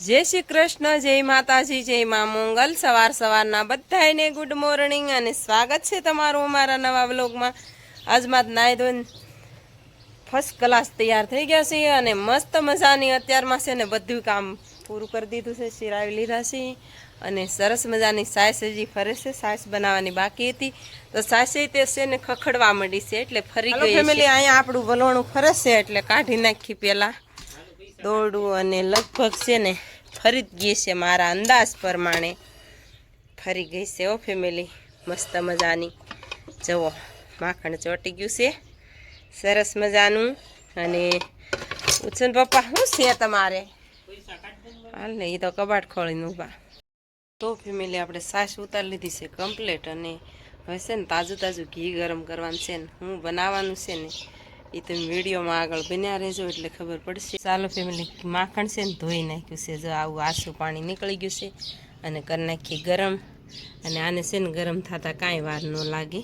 જય શ્રી કૃષ્ણ જય માતાજી જય મા મંગલ. સવાર સવારના બધાને ગુડ મોર્નિંગ અને સ્વાગત છે તમારું અમારા નવા વ્લોગમાં. આજમાં નાહી ધોઈને ફર્સ્ટ ક્લાસ તૈયાર થઈ ગયા છે અને મસ્ત મજાની અત્યારમાં છે ને બધું કામ પૂરું કરી દીધું છે સિરાવી લીધા છે અને સરસ મજાની સાસ હજી ફરે છે સાસ બનાવવાની બાકી હતી. તો સાસે તે છે ને ખખડવા માંડી છે એટલે ફરી ગઈ ફેમિલી અહીંયા આપણું વલોણું ફરે છે એટલે કાઢી નાખી પહેલાં દોરડું અને લગભગ છે ને ફરી જ ગઈ છે મારા અંદાજ પ્રમાણે. ફરી ગઈ છે ઓ ફેમિલી મસ્ત મજાની. જુઓ, માખણ ચોટી ગયું છે. સરસ મજાનું. અને ઉછન પપ્પા, શું છે તમારે? હાલ ને એ તો કબાટ ખોળીને ઊભા. તો ફેમિલી આપણે સાસ ઉતારી લીધી છે કમ્પ્લેટ અને હવે છે ને તાજું તાજું ઘી ગરમ કરવાનું છે ને હું બનાવવાનું છે ને એ તમે વિડીયોમાં આગળ બન્યા રહેજો એટલે ખબર પડશે. ચાલો ફેમિલી માખણ છે ને ધોઈ નાખ્યું છે. જો આવું આસું પાણી નીકળી ગયું છે અને કરી નાખીએ ગરમ. અને આને છે ને ગરમ થતાં કાંઈ વાર ન લાગે.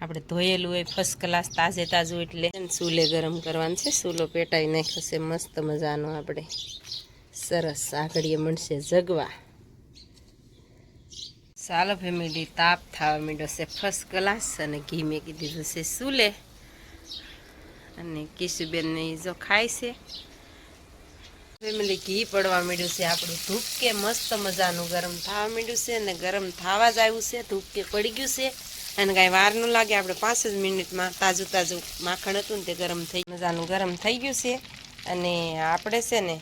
આપણે ધોયેલું હોય ફર્સ્ટ ક્લાસ તાજે તાજું એટલે ચૂલે ગરમ કરવાનું છે. ચૂલો પેટાઈ નાખ્યો છે. મસ્ત મજાનો આપણે. સરસ આગળીએ મળશે જગવા. ચાલો ફેમિલી તાપ થવા માંડ્યો છે. ફર્સ્ટ ક્લાસ અને ઘી મેં કીધી છે ચૂલે. અને કિશુબેન ને જો ખાય છે. ફેમિલી ઘી પડવા માંડ્યું છે, આપણું ધૂપકે મસ્ત મજાનું ગરમ થવા માંડ્યું છે અને ગરમ થવા જ આવ્યું છે ધૂપકે પડી ગયું છે. અને કાંઈ વાર ન લાગે, આપણે પાંચ જ મિનિટમાં તાજું તાજું માખણ હતું ને તે ગરમ થઈ મજાનું ગરમ થઈ ગયું છે. અને આપણે છે ને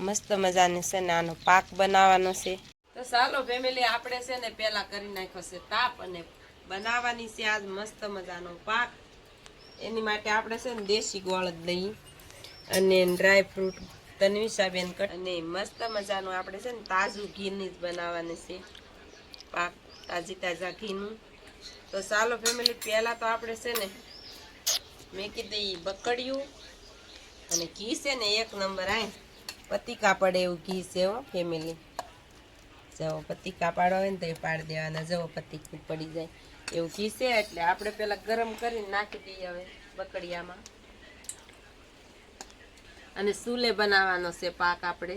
મસ્ત મજાની છે ને આનો પાક બનાવવાનો છે. તો ચાલો ફેમિલી આપણે છે ને પહેલાં કરી નાખ્યો છે તાપ અને બનાવવાની છે આજ મસ્ત મજાનો પાક. એની માટે આપણે છે ને દેશી ગોળ જ લઈએ. અને ડ્રાય ફ્રૂટ તન્વિષાબેન કટ. અને મસ્ત મજાનું આપણે છે ને તાજું ઘીની જ બનાવવાની છે. પાક તાજી તાજા ઘીનું. તો ચાલો ફેમિલી પહેલાં તો આપણે છે ને મેં દઈએ બકડિયું. અને ઘી છે ને એક નંબર આ પતિકા પડે એવું ઘી છે હો ફેમિલી જવો પતિકા પાડો હોય ને તો એ પાડી દેવાના જવો પતિકું પડી જાય. એવું ઘી છે એટલે આપણે પેલા ગરમ કરીને નાખી દઈએ હવે બકડિયામાં. અને સુલે બનાવવાનો છે પાક આપણે.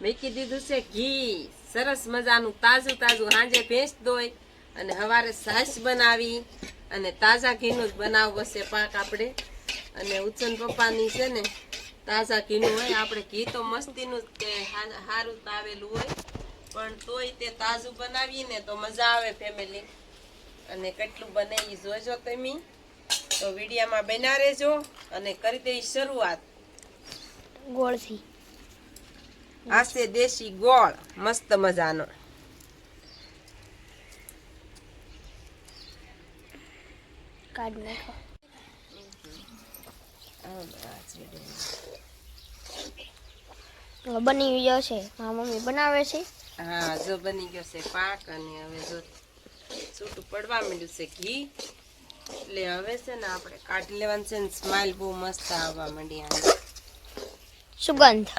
મેકી દીધું છે ઘી. સરસ મજાનું તાજું તાજું સાંજે ભેંસ દોય અને સવારે સાસ બનાવી અને તાજા ઘીનું જ બનાવવો છે પાક આપણે. અને ઉચ્ચન પપ્પાની છે ને, તાજા ઘીનું હોય, આપણે ઘી તો મસ્તીનું જ તે હારું તાવેલું હોય, પણ તોય તે તાજું બનાવીને તો મજા આવે ફેમિલી અને કેટલું બને એ જોજો તમે. તો વિડીયામાં બના રહેજો અને કરી દઈ શરૂઆત. ગોળથી. આ છે દેશી ગોળ મસ્ત મજાનો કાઢી નાખો બની ગયો છે. મારા મમ્મી બનાવે છે. હા જો બની ગયો છે પાક અને હવે જો છૂટું પડવા માંડ્યું છે ઘી. એટલે હવે છે ને આપણે કાઢી લેવાનું છે ને સ્માઇલ બહુ મસ્ત આવવા માંડી સુગંધ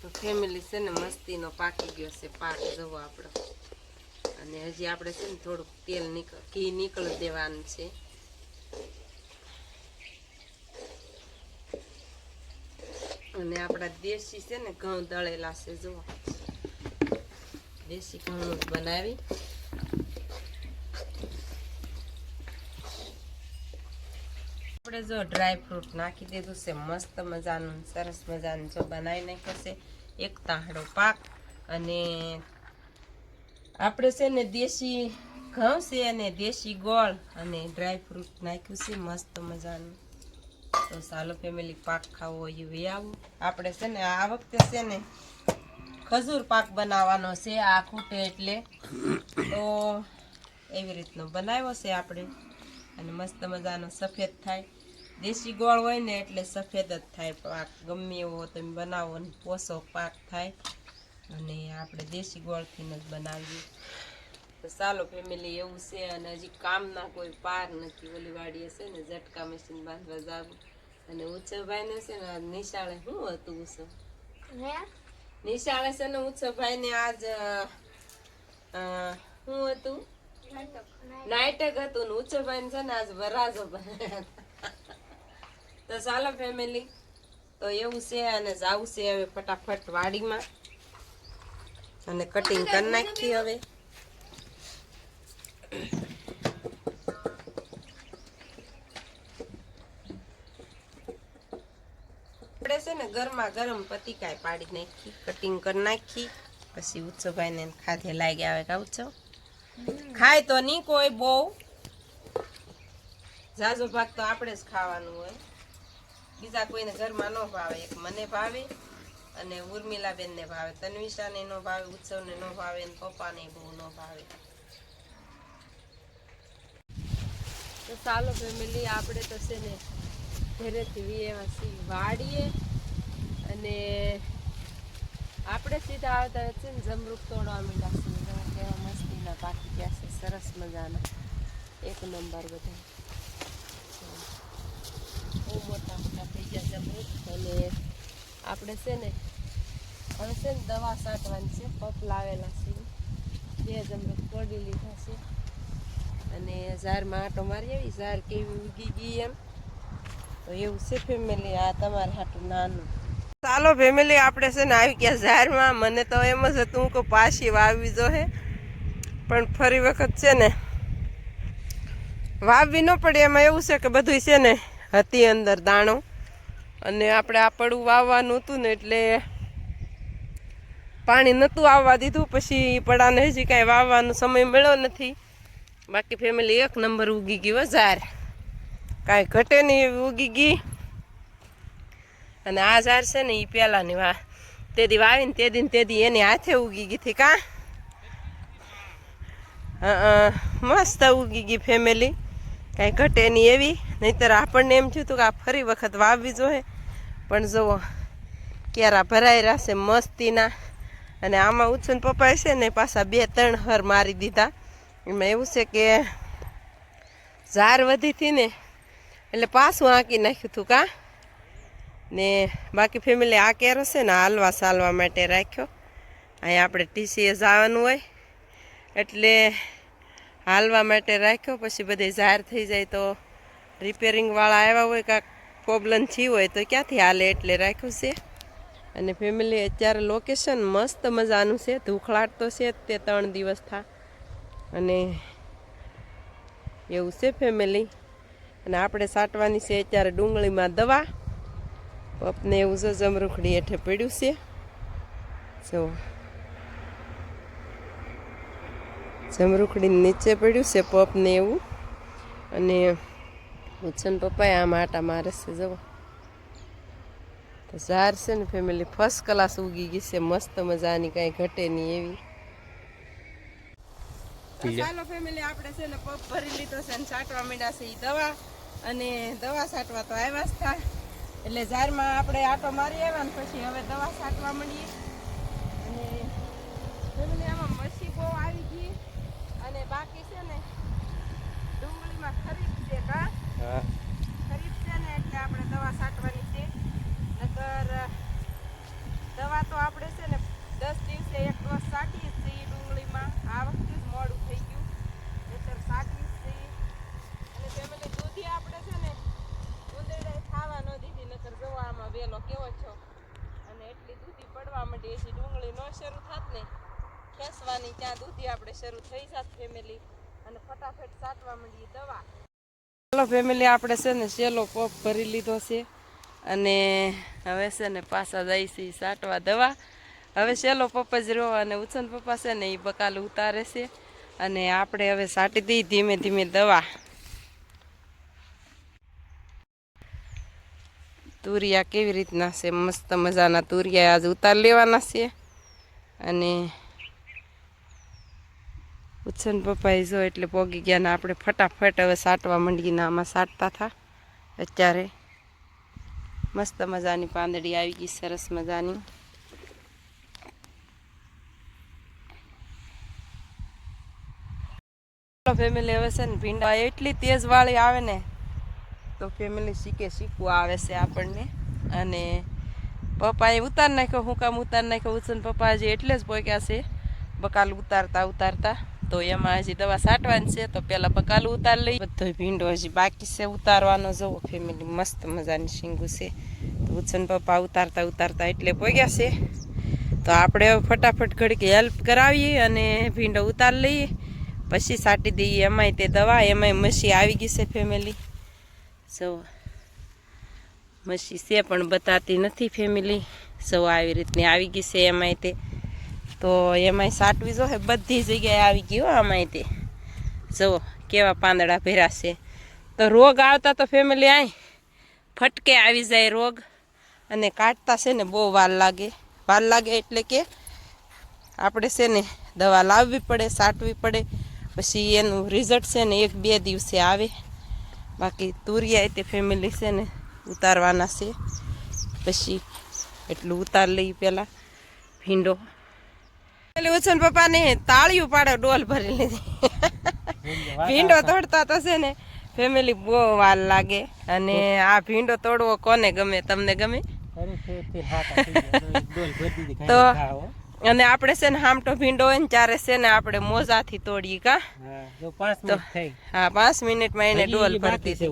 તો ફેમિલી છે ને મસ્તીનો પાકી ગયો છે, પાક જવો આપણો અને હજી આપણે છે ને થોડુંક તેલ નીકળ, ઘી નીકળી દેવાનું છે. અને આપણા દેશી છે ને ઘઉં દળેલા છે, જુઓ. દેશી ઘઉં બનાવી. આપણે જો ડ્રાય ફ્રૂટ નાખી દીધું છે, મસ્ત મજાનું, સરસ મજાનું જો બનાવી નાખ્યો છે. એક તાહડો પાક અને આપણે છે ને દેશી ઘઉં છે અને દેશી ગોળ અને ડ્રાયફ્રૂટ નાખ્યું છે, મસ્ત મજાનું. તો ચાલો ફેમિલી પાક ખાવો હોય એ આવો. આપણે છે ને આ વખતે છે ને ખજૂર પાક બનાવવાનો છે, આ ખૂટે એટલે. તો એવી રીતનો બનાવ્યો છે આપણે. અને મસ્ત મજાનો સફેદ થાય. દેશી ગોળ હોય ને એટલે સફેદ જ થાય પાક. ગમે એવો તમે બનાવો ને પોસો પાક થાય. અને આપણે દેશી ગોળથી જ બનાવીએ. તો ચાલો ફેમિલી એવું છે અને હજી કામના કોઈ પાર નથી. ઓલી વાડીએ છે ને ઝટકા મશીન બાંધવા જાવું. અને ઉત્સવભાઈને છે ને નિશાળે શું હતું ઉત્સવ? નિશાળે છે ને ઉત્સવભાઈને આજ શું હતું? નાટક. હતું ને ઉત્સવભાઈ છે ને આજ વરાજો. તો ચાલો ફેમિલી તો એવું છે અને જાવું છે હવે ફટાફટ વાડીમાં. અને કટિંગ કરી નાખી હવે. આપણે છે ને ગરમા ગરમ પતિકાય પાડી નાખી કટિંગ કરી નાખી. પછી ઉત્સવભાઈને ખાધે લાગી આવે કે ઉત્સવ. ખાય તો નહીં કોઈ બહુ. ઝાઝો ભાગ તો આપણે જ ખાવાનું હોય. બીજા કોઈને ઘરમાં ન ભાવે. એક મને ભાવે અને ઉર્મિલાબેનને ભાવે. તન્વિશાને ન ભાવે, ઉત્સવને ન ભાવે અને પપ્પાને બહુ ન ભાવે. તો ચાલો ફેમિલી આપણે તો છે ને ઘરેથી વીએમાં સી વાડીએ અને આપણે સીધા આવતા છે ને જમરૂખ તોડવા માંડ્યા છીએ કેવા મસ્તીના પાકી ગયા છે. સરસ મજાના. એક નંબર બધા. મોટા મોટા થઈ ગયા છે અમૃત અને આપણે છે ને, હવે છે ને દવા છાંટવાની છે પપ લાવેલા છે. બે જમરૂખ તોડી લીધા છે. અને ઝારમાં આટો મારી આવી ઝાર કેવી ઉગી ગઈ એમ. તો એવું છે ફેમિલી આ તમારે હાટું નાનું. ચાલો ફેમિલી આપણે છે ને આવી ગયા ઝારમાં મને તો એમ જ હતું કે પાછી વાવવી જોહે પણ ફરી વખત છે ને, વાવવી ન પડે એમાં એવું છે કે બધું છે ને હતી અંદર દાણો. અને આપણે આ પડું વાવવાનું હતું ને એટલે પાણી નહોતું આવવા દીધું. પછી પડાને હજી કાંઈ વાવવાનો સમય મળ્યો નથી. બાકી ફેમિલી એક નંબર ઉગી ગઈ વધાર કાંઈ ઘટે નહીં એવી ઉગી ગઈ. અને આ ઝાર છે ને એ પહેલાંની વા તે દી વાવીને તે દી ને તે દી એની હાથે ઉગી ગઈ હતી કાં? મસ્ત ઉગી ગઈ ફેમિલી કાંઈ ઘટે નહીં એવી. નહીંતર આપણને એમ થયું હતું કે આ ફરી વખત વાવવી જોઈએ. પણ જુઓ, ક્યારા ભરાઈ રહેશે મસ્તીના. અને આમાં ઉછન પપ્પાએ છે ને પાછા બે ત્રણ હર મારી દીધા. એમાં એવું છે કે ઝાર વધી હતી ને એટલે પાછું આંકી નાખ્યું હતું કા? ને બાકી ફેમિલી આ કેરો છે ને હાલવા સાલવા માટે રાખ્યો. અહીંયા આપણે ટીસીએ જવાનું હોય. એટલે હાલવા માટે રાખ્યો, પછી બધે ઝાર થઈ જાય તો રિપેરિંગવાળા આવ્યા હોય, કાંક પ્રોબ્લેમ થયું હોય તો ક્યાંથી હાલે એટલે રાખ્યું છે? અને ફેમિલી અત્યારે લોકેશન મસ્ત મજાનું છે, ધૂખલાટ તો છે તે ત્રણ દિવસ થા. અને એવું છે ફેમિલી અને આપણે સાટવાની છે અત્યારે ડુંગળીમાં દવા. પપને એવું છે જમરૂખડી હેઠે પડ્યું છે. જો. જમરૂખડી નીચે પડ્યું છે પપને એવું. અને ઉછન પપ્પાએ આમ આટા મારે છે જવો તો ઝાર છે ને ફેમિલી ફર્સ્ટ ક્લાસ ઉગી ગઈ છે મસ્ત મજાની કાંઈ ઘટે નહીં એવી ચાલો ફેમિલી આપણે છે ને પગ ભરી લીધો છે ને છાંટવા માંડ્યા છે એ દવા. અને દવા છાંટવા તો આવ્યા જ હતા એટલે ઝારમાં આપણે આટો મારી આવ્યા ને પછી હવે દવા છાંટવા મળીએ અને ફેમિલી આમાં મસી બહુ આવી ગઈ. અને બાકી છે ને ડુંગળીમાં ખરીદ છે કા ખરીદ છે ને એટલે આપણે દવા છાંટવાની છે નકર દવા તો આપણે છે ને દસ દિવસે એક વર્ષ છાંટીએ જ છીએ ડુંગળીમાં આ વખતે જ મોડું થઈ ગયું નહીતર છાંટવી જ છીએ અને ફેમિલી દૂધી આપણે છે ને ઉંદરડાએ ખાવા ન દીધી નકર જોવો આમાં વેલો કેવો છો અને એટલી દૂધી પડવા માંડી હજી ડુંગળી શરૂ થાત ને, ખેંચવાની ત્યાં દૂધી આપણે શરૂ થઈ જાત ફેમિલી અને ફટાફટ સાટવા માંડીએ દવા. ચાલો ફેમિલી આપણે છે ને સેલો કોપ ભરી લીધો છે અને હવે છે ને પાછા જાય છે સાટવા દવા. હવે સેલો પપ્પા જ રહ્યો અને ઉછન પપ્પા છે ને એ બકાલ ઉતારે છે અને આપણે હવે સાટી દઈ ધીમે ધીમે દવા. તુરિયા કેવી રીતના છે? મસ્ત મજાના તુરિયા આજ ઉતાર લેવાના છે. અને ઉત્સન પપ્પાએ જો એટલે પોગી ગયા ને આપણે ફટાફટ હવે સાટવા માંડીને આમાં સાટતા હતા અત્યારે. મસ્ત મજાની પાંદડી આવી ગઈ, સરસ મજાની. ફેમિલી હવે છે ને ભીંડા એટલી તેજ વાળી આવે ને તો ફેમિલી શીખે, શીખવું આવે છે આપણને. અને પપ્પાએ ઉતાર નાખ્યો, હું ઉતાર નાખ્યો, ઉછન પપ્પા હજી એટલે જ પોક્યા છે. બકાલ ઉતારતા ઉતારતા. તો એમાં હજી દવા છાંટવાની છે, તો પહેલાં બકાલ ઉતાર લઈ. બધો ભીંડો હજી બાકી છે, ઉતારવાનો. જવો ફેમિલી મસ્ત મજાની શીંગું છે. તો ઉછન પપ્પા ઉતારતા ઉતારતા એટલે પોગ્યા છે. તો આપણે ફટાફટ ઘડીક હેલ્પ કરાવીએ અને ભીંડો ઉતાર લઈએ. પછી સાટી દઈએ, એમાંય તે દવા, એમાંય મસી આવી ગઈ છે ફેમિલી સો મસી છે, પણ બતાતી નથી ફેમિલી સૌ આવી રીતની આવી ગઈ છે એમાંય તે. તો એમાંય સાટવી જો બધી જગ્યાએ આવી ગઈ હો આમાંય તે. જુઓ કેવા પાંદડા ભેરા છે. તો રોગ આવતા તો ફેમિલી આય. ફટકે આવી જાય રોગ. અને કાઢતા છે ને બહુ વાર લાગે. વાર લાગે એટલે કે આપણે છે ને દવા લાવવી પડે, સાટવી પડે. પછી એનું રિઝલ્ટ છે ને એક બે દિવસે આવે. બાકી તુરિયા તે ફેમિલી છે ને ઉતારવાના છે. પછી એટલું ઉતાર લઈ પહેલાં ભીંડો. પેલી ઉછન પપ્પાને તાળીયું પાડે ડોલ ભરી લીધી. ભીંડો તોડતા તો છે ને ફેમિલી બહુ વાર લાગે. અને આ ભીંડો તોડવો કોને ગમે તમને ગમે? તો અને આપણે છે ને હામટો ભીંડો હોય ને ત્યારે છે ને આપણે મોજાથી તોડીએ કા. હા પાંચ મિનિટમાં એને ડોલ ભરતી છે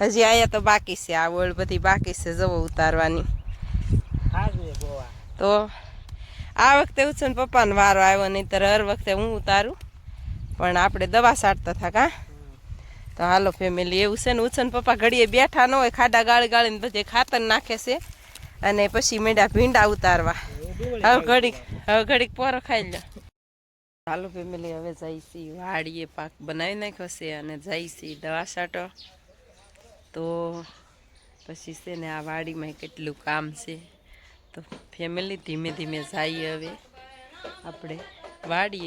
હજી અહીંયા તો બાકી છે આ ઓળ બધી બાકી છે જવો ઉતારવાની. તો આ વખતે ઉછન પપ્પાનો વારો આવ્યો નહીં તર હર વખતે હું ઉતારું. પણ આપણે દવા સાટતા થા કા. તો હાલો ફેમિલી એવું છે ને ઉછન પપ્પા ઘડીએ બેઠા ન હોય ખાડા ગાળી ગાળીને બધે ખાતર નાખે છે. અને પછી મેડા ભીંડા ઉતારવા. હવે પોરો ખાઈ લો હાલો ફેમિલી હવે જઈશી વાડીએ પાક બનાવી નાખ્યો છે અને જઈશી દવા છાંટો. તો પછી છે ને આ વાડીમાં કેટલું કામ છે. તો ફેમિલી ધીમે ધીમે જઈએ હવે. આપણે વાડીએ